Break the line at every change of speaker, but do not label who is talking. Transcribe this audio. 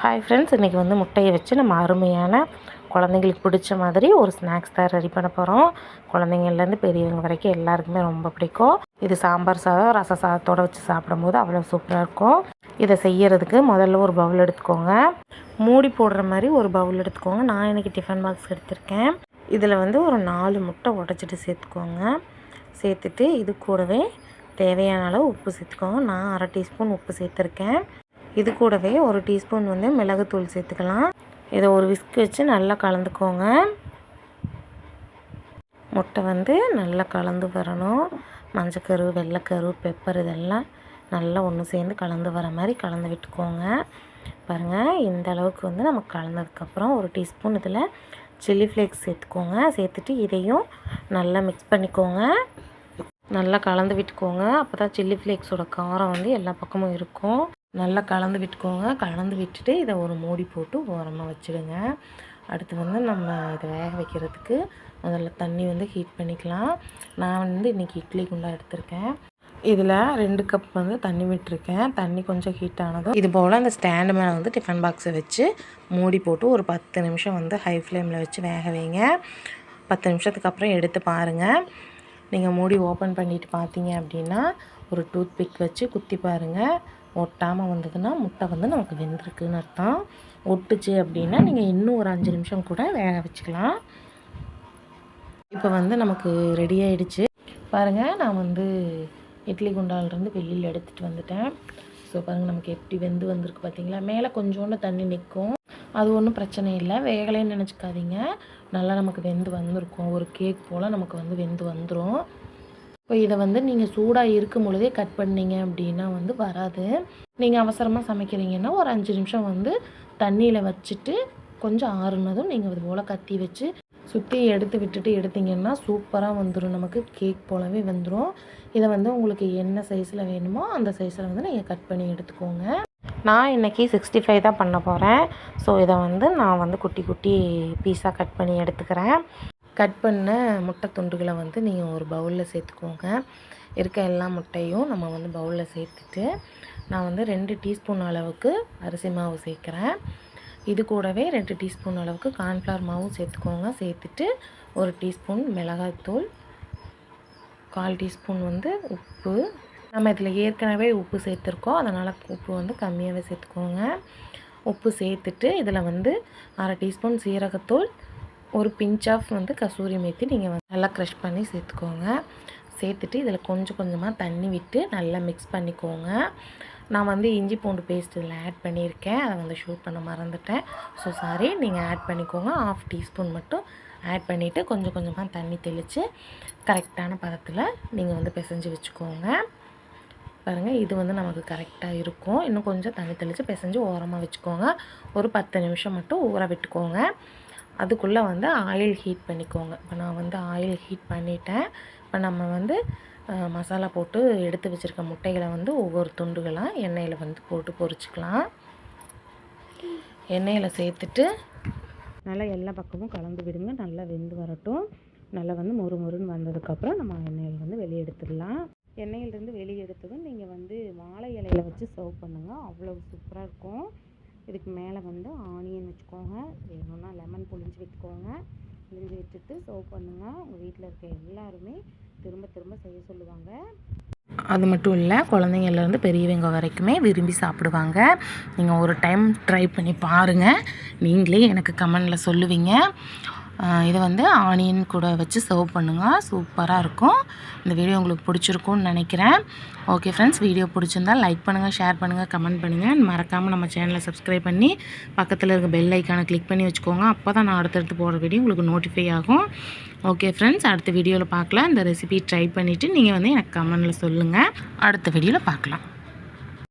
Hi friends இன்றைக்கி வந்து முட்டையை வச்சு நம்ம அருமையான குழந்தைங்களுக்கு பிடிச்ச மாதிரி ஒரு ஸ்நாக்ஸ் தான் ரெடி பண்ண போகிறோம் குழந்தைங்கள்லேருந்து பெரியவங்க வரைக்கும் எல்லாருக்குமே ரொம்ப பிடிக்கும். இது சாம்பார் சாதம் ரச சாதத்தோடு வச்சு சாப்பிடும்போது அவ்வளோ சூப்பராக இருக்கும். இதை செய்யறதுக்கு முதல்ல ஒரு பவுல் எடுத்துக்கோங்க. மூடி போடுற மாதிரி ஒரு பவுல் எடுத்துக்கோங்க. நான் இன்றைக்கி டிஃபன் பாக்ஸ் எடுத்திருக்கேன். இதில் வந்து ஒரு நாலு முட்டை உடச்சிட்டு சேர்த்துக்கோங்க. சேர்த்துட்டு இது கூடவே தேவையான அளவு உப்பு சேர்த்துக்கோங்க. நான் அரை டீஸ்பூன் உப்பு சேர்த்துருக்கேன். இது கூடவே ஒரு டீஸ்பூன் வந்து மிளகுத்தூள் சேர்த்துக்கலாம். இதை ஒரு விஸ்க் வச்சு நல்லா கலந்துக்கோங்க. முட்டை வந்து நல்லா கலந்து வரணும். மஞ்சக்கரு வெள்ளைக்கரு பெப்பர் இதெல்லாம் நல்லா ஒன்று சேர்ந்து கலந்து வர மாதிரி கலந்து விட்டுக்கோங்க. பாருங்கள் இந்த அளவுக்கு வந்து நம்ம கலந்ததுக்கப்புறம் ஒரு டீஸ்பூன் இதில் சில்லி ஃப்ளேக்ஸ் சேர்த்துக்கோங்க. சேர்த்துட்டு இதையும் நல்லா மிக்ஸ் பண்ணிக்கோங்க. நல்லா கலந்து விட்டுக்கோங்க. அப்போ தான் சில்லி ஃப்ளேக்ஸோட காரம் வந்து எல்லா பக்கமும் இருக்கும். நல்லா கலந்து விட்டுக்கோங்க. கலந்து விட்டுட்டு இதை ஒரு மூடி போட்டு ஓரமாக வச்சுடுங்க. அடுத்து வந்து நம்ம இதை வேக வைக்கிறதுக்கு முதல்ல தண்ணி வந்து ஹீட் பண்ணிக்கலாம். நான் வந்து இன்றைக்கி இட்லி குண்டா எடுத்திருக்கேன். இதில் ரெண்டு கப் வந்து தண்ணி விட்டுருக்கேன். தண்ணி கொஞ்சம் ஹீட் ஆனதும் இது போல் அந்த ஸ்டாண்டு மேலே வந்து டிஃபன் பாக்ஸை வச்சு மூடி போட்டு ஒரு பத்து நிமிஷம் வந்து ஹை ஃப்ளேமில் வச்சு வேக வைங்க. பத்து நிமிஷத்துக்கு அப்புறம் எடுத்து பாருங்கள் நீங்கள் மூடி ஓப்பன் பண்ணிவிட்டு பார்த்தீங்க அப்படின்னா ஒரு டூத் பிக் வச்சு குத்தி பாருங்கள் ஒட்டாமல் வந்ததுன்னா முட்டை வந்து நமக்கு வெந்திருக்குன்னு அர்த்தம். ஒட்டுச்சு அப்படின்னா நீங்கள் இன்னும் ஒரு அஞ்சு நிமிஷம் கூட வேக வச்சுக்கலாம். இப்போ வந்து நமக்கு ரெடி ஆகிடுச்சு பாருங்கள் நான் வந்து இட்லி குண்டாலிருந்து வெளியில் எடுத்துகிட்டு வந்துட்டேன். ஸோ பாருங்கள் நமக்கு எப்படி வெந்து வந்திருக்கு பார்த்தீங்களா மேலே கொஞ்சோண்டு தண்ணி நிற்கும். அது ஒன்றும் பிரச்சனை இல்லை. வேகலைன்னு நினச்சிக்காதீங்க. நல்லா நமக்கு வெந்து வந்திருக்கும். ஒரு கேக் போல் நமக்கு வந்து வெந்து வந்துடும் இப்போ இதை வந்து நீங்கள் சூடாக இருக்கும் பொழுதே கட் பண்ணிங்க அப்படின்னா வந்து வராது. நீங்கள் அவசரமாக சமைக்கிறீங்கன்னா ஒரு அஞ்சு நிமிஷம் வந்து தண்ணியில் வச்சுட்டு கொஞ்சம் ஆறுனதும் நீங்கள் அது போல் கத்தி வச்சு சுற்றி எடுத்து விட்டுட்டு எடுத்திங்கன்னா சூப்பராக வந்துடும் நமக்கு கேக் போலவே வந்துடும் இதை வந்து உங்களுக்கு என்ன சைஸில் வேணுமோ அந்த சைஸில் வந்து நீங்கள் கட் பண்ணி எடுத்துக்கோங்க. நான் இன்றைக்கி சிக்ஸ்டி ஃபைவ் தான் பண்ண போகிறேன் ஸோ இதை வந்து நான் வந்து குட்டி குட்டி பீஸாக கட் பண்ணி எடுத்துக்கிறேன். கட் பண்ண முட்டை துண்டுகளை வந்து நீங்கள் ஒரு பவுலில் சேர்த்துக்கோங்க. இருக்க எல்லா முட்டையும் நம்ம வந்து பவுலில் சேர்த்துட்டு நான் வந்து ரெண்டு டீஸ்பூன் அளவுக்கு அரிசி மாவு சேர்க்குறேன். இது கூடவே ரெண்டு டீஸ்பூன் அளவுக்கு கார்ன்ஃப்ளவர் மாவும் சேர்த்துக்கோங்க. சேர்த்துட்டு ஒரு டீஸ்பூன் மிளகாய்த்தூள் கால் டீஸ்பூன் வந்து உப்பு. நம்ம இதில் ஏற்கனவே உப்பு சேர்த்துருக்கோம். அதனால் உப்பு வந்து கம்மியாகவே சேர்த்துக்கோங்க. உப்பு சேர்த்துட்டு இதில் வந்து அரை டீஸ்பூன் சீரகத்தூள் ஒரு பிஞ்ச் ஆஃப் வந்து கசூரி மேத்தி நீங்கள் வந்து நல்லா க்ரஷ் பண்ணி சேர்த்துக்கோங்க. சேர்த்துட்டு இதில் கொஞ்சம் கொஞ்சமாக தண்ணி விட்டு நல்லா மிக்ஸ் பண்ணிக்கோங்க. நான் வந்து இஞ்சி பூண்டு பேஸ்ட் இதில் ஆட் பண்ணியிருக்கேன். அதை வந்து ஷூட் பண்ண மறந்துட்டேன். ஸோ சாரி நீங்கள் ஆட் பண்ணிக்கோங்க. ஆஃப் டீஸ்பூன் மட்டும் ஆட் பண்ணிவிட்டு கொஞ்சம் கொஞ்சமாக தண்ணி தெளித்து கரெக்டான பதத்தில் நீங்கள் வந்து பிசைஞ்சு வச்சுக்கோங்க. பாருங்கள் இது வந்து நமக்கு கரெக்டாக இருக்கும். இன்னும் கொஞ்சம் தண்ணி தெளித்து பிசைஞ்சு ஓரமாக வச்சுக்கோங்க. ஒரு பத்து நிமிஷம் மட்டும் ஊற விட்டுக்கோங்க. அதுக்குள்ளே வந்து ஆயில் ஹீட் பண்ணிக்கோங்க. இப்போ நான் வந்து ஆயில் ஹீட் பண்ணிட்டேன். இப்போ நம்ம வந்து மசாலா போட்டு எடுத்து வச்சுருக்க முட்டைகளை வந்து ஒவ்வொரு துண்டுகளாக எண்ணெயில் வந்து போட்டு பொரிச்சிக்கலாம். எண்ணெயில் சேர்த்துட்டு நல்லா எல்லா பக்கமும் கலந்து விடுங்க. நல்லா வெந்து வரட்டும். நல்லா வந்து மொறு மொறுன்னு வந்ததுக்கப்புறம் நம்ம எண்ணெயில் வந்து வெளியே எடுத்துடலாம். எண்ணெயிலேருந்து வெளியே எடுத்ததும் நீங்கள் வந்து வாழை இலையில் வச்சு சர்வ் பண்ணுங்கள் அவ்வளோ சூப்பராக இருக்கும். இதுக்கு மேலே வந்து ஆனியன் வச்சுக்கோங்க. வேணும்னா லெமன் புளிஞ்சு விட்டுக்கோங்க. புளிஞ்சு விட்டுட்டு சர்வ் பண்ணுங்கள் உங்கள் வீட்டில் இருக்க எல்லாருமே திரும்ப திரும்ப செய்ய சொல்லுவாங்க. அது மட்டும் இல்லை குழந்தைங்கள்லேருந்து பெரியவங்க வரைக்குமே விரும்பி சாப்பிடுவாங்க. நீங்கள் ஒரு டைம் ட்ரை பண்ணி பாருங்கள் நீங்களே எனக்கு கமெண்டில் சொல்லுவீங்க. இதை வந்து ஆனியன் கூட வச்சு சர்வ் பண்ணுங்கள் சூப்பராக இருக்கும். இந்த வீடியோ உங்களுக்கு பிடிச்சிருக்கும்னு நினைக்கிறேன். ஓகே ஃப்ரெண்ட்ஸ் வீடியோ பிடிச்சிருந்தால் லைக் பண்ணுங்கள் ஷேர் பண்ணுங்கள் கமெண்ட் பண்ணுங்கள் மறக்காமல் நம்ம சேனலை சப்ஸ்கிரைப் பண்ணி பக்கத்தில் இருக்க பெல் ஐக்கானை கிளிக் பண்ணி வச்சுக்கோங்க. அப்போ தான் நான் அடுத்தடுத்து போகிற வீடியோ உங்களுக்கு நோட்டிஃபை ஆகும். ஓகே ஃப்ரெண்ட்ஸ் அடுத்த வீடியோவில் பார்க்கலாம். இந்த ரெசிபி ட்ரை பண்ணிவிட்டு நீங்கள் வந்து எனக்கு கமெண்டில் சொல்லுங்கள் அடுத்த வீடியோவில் பார்க்கலாம்.